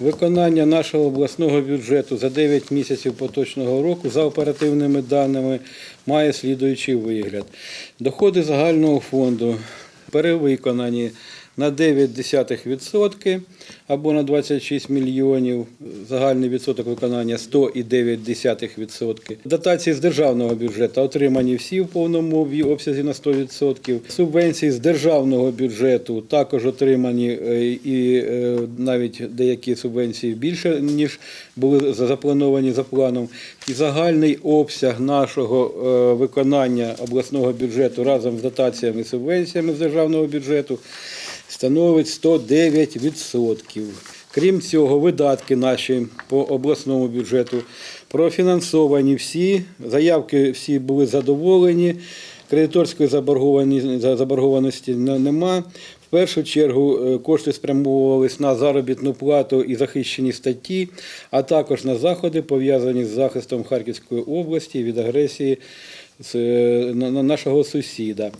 Виконання нашого обласного бюджету за 9 місяців поточного року за оперативними даними має слідуючий вигляд. Доходи загального фонду перевиконані на 9% або на 26 мільйонів. Загальний відсоток виконання 100,9%. Дотації з державного бюджету отримані всі в повному обсязі на 100%. Субвенції з державного бюджету також отримані е, і е, навіть деякі субвенції більше, ніж були за- заплановані за планом. І загальний обсяг нашого е, виконання обласного бюджету разом з дотаціями і субвенціями з державного бюджету становить 109%. Крім цього, видатки наші по обласному бюджету профінансовані всі, заявки всі були задоволені, кредиторської заборгованості нема. В першу чергу е, кошти спрямовувались на заробітну плату і захищені статті, а також на заходи, пов'язані з захистом Харківської області від агресії е, на- на нашого сусіда.